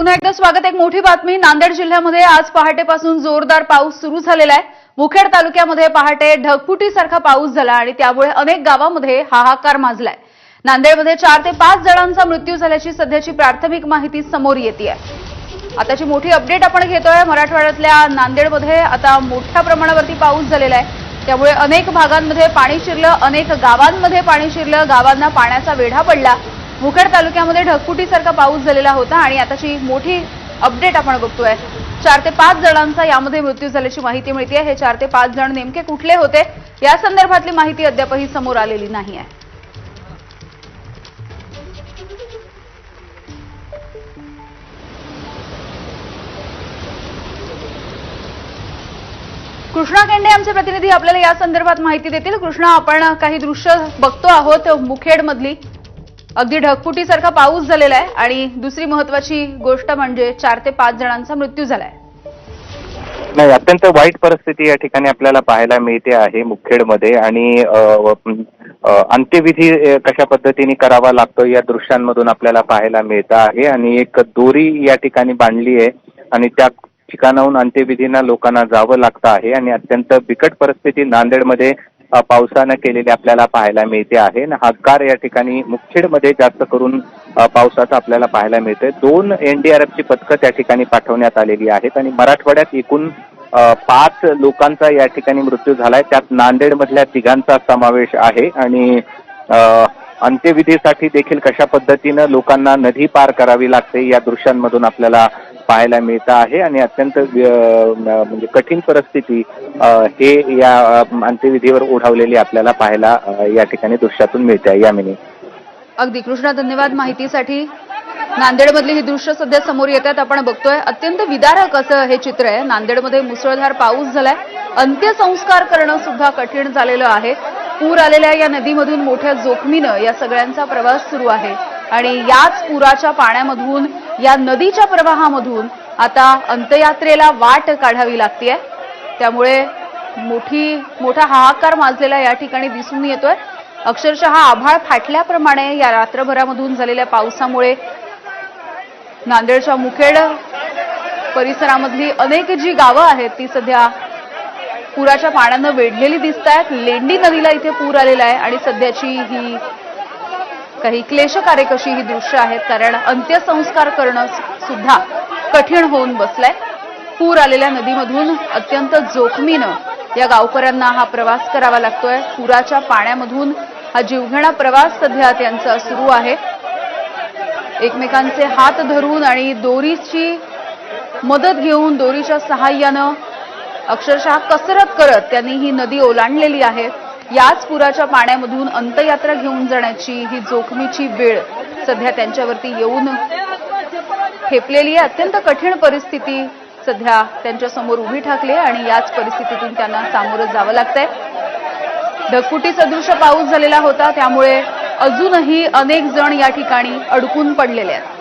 पुन्हा एकदा स्वागत. एक मोठी बातमी. नांदेड जिल्ह्यामध्ये आज पहाटेपासून जोरदार पाऊस सुरू झालेला आहे. मुखेड तालुक्यामध्ये पहाटे ढगफुटीसारखा पाऊस झाला आणि त्यामुळे अनेक गावांमध्ये हाहाकार माजलाय. नांदेडमध्ये चार ते पाच जणांचा मृत्यू झाल्याची सध्याची प्राथमिक माहिती समोर येते आहे आताची मोठी अपडेट आपण घेतोय. मराठवाड्यातल्या नांदेडमध्ये आता मोठ्या प्रमाणावरती पाऊस झालेला आहे. त्यामुळे अनेक भागांमध्ये पाणी शिरलं अनेक गावांमध्ये पाणी शिरलं गावांना पाण्याचा वेढा पडला. मुखेड तालुक्यामध्ये ढगफुटीसारखा पाऊस झालेला होता आणि आताची मोठी अपडेट आपण बघतोय. चार ते पाच जणांचा यामध्ये मृत्यू झाल्याची माहिती मिळते हे चार ते पाच जण नेमके कुठले होते? या संदर्भातली माहिती अद्यापही समोर आलेली नाही आहे. कृष्णा केंडे आमचे प्रतिनिधी आपल्याला या संदर्भात माहिती देतील. कृष्णा आपण काही दृश्य बघतो आहोत मुखेड मधली अगदी ढगफुटीसारखा पाऊस झालेला आहे आणि दुसरी महत्वाची गोष्ट म्हणजे चार ते पाच जणांचा मृत्यू झालाय. नाही अत्यंत वाईट परिस्थिती या ठिकाणी आपल्याला पाहायला मिळते आहे मुखेडमध्ये आणि अंत्यविधी कशा पद्धतीने करावा लागतो या दृश्यांमधून आपल्याला पाहायला मिळत आहे. आणि एक दोरी या ठिकाणी बांधली आहे आणि त्या ठिकाणाहून अंत्यविधींना लोकांना जावं लागतं आहे. आणि अत्यंत बिकट परिस्थिती नांदेडमध्ये पावसानं केलेली आपल्याला पाहायला मिळते आहे. आणि या ठिकाणी मुखेडमध्ये जास्त करून पावसाचा पावसाचं आपल्याला पाहायला मिळते दोन एनडीआरएफची पथकं त्या ठिकाणी पाठवण्यात आलेली आहेत आणि मराठवाड्यात एकूण पाच लोकांचा या ठिकाणी मृत्यू झालाय. त्यात नांदेडमधल्या तिघांचा समावेश आहे आणि अंत्यविधीसाठी देखील कशा पद्धतीनं लोकांना नदी पार करावी लागते या दृश्यांमधून आपल्याला पाहायला मिळतं आहे आणि अत्यंत म्हणजे कठीण परिस्थिती हे या अंत्यविधीवर ओढावलेली आपल्याला पाहायला या ठिकाणी दृश्यातून मिळते यामिनी अगदी कृष्णा धन्यवाद माहितीसाठी. नांदेडमधली ही दृश्य सध्या समोर येत आहेत आपण बघतोय. अत्यंत विदारक असं हे चित्र आहे. नांदेडमध्ये मुसळधार पाऊस झालाय. अंत्यसंस्कार करणं सुद्धा कठीण झालेलं आहे. पूर आलेल्या या नदीमधून मोठ्या जोखमीनं या सगळ्यांचा प्रवास सुरू आहे. आणि याच पुराच्या पाण्यामधून या नदीच्या प्रवाहामधून आता अंत्ययात्रेला वाट काढावी लागतेय. त्यामुळे मोठी मोठा हाहाकार माजलेला या ठिकाणी दिसून येतोय. अक्षरशः आभाळ फाटल्याप्रमाणे या रात्रभरामधून झालेल्या पावसामुळे नांदेडच्या मुखेड परिसरामधली अनेक जी गावं आहेत ती सध्या पुराच्या पाण्यानं वेढलेली दिसत आहेत लेंडी नदीला इथे पूर आलेला आहे आणि सध्याची ही काही क्लेशकारक अशी ही दृश्य आहेत कारण अंत्यसंस्कार करणं सुद्धा कठीण होऊन बसलंय. पूर आलेल्या नदीमधून अत्यंत जोखमीनं या गावकऱ्यांना हा प्रवास करावा लागतोय. पुराच्या पाण्यामधून हा जीवघेणा प्रवास सध्या त्यांचा सुरू आहे. एकमेकांचे हात धरून आणि दोरीची मदत घेऊन दोरीच्या सहाय्यानं अक्षरशः कसरत करत त्यांनी ही नदी ओलांडलेली आहे. याच पुराच्या पाण्यामधून अंतयात्रा घेऊन जाण्याची ही जोखमीची वेळ सध्या त्यांच्यावरती येऊन ठेपलेली आहे. अत्यंत कठीण परिस्थिती सध्या त्यांच्यासमोर उभी ठाकली आहे आणि याच परिस्थितीतून त्यांना सामोरं जावं लागतंय. ढगफुटी सदृश पाऊस झालेला होता त्यामुळे अजूनही अनेक जण या ठिकाणी अडकून पडलेले आहेत.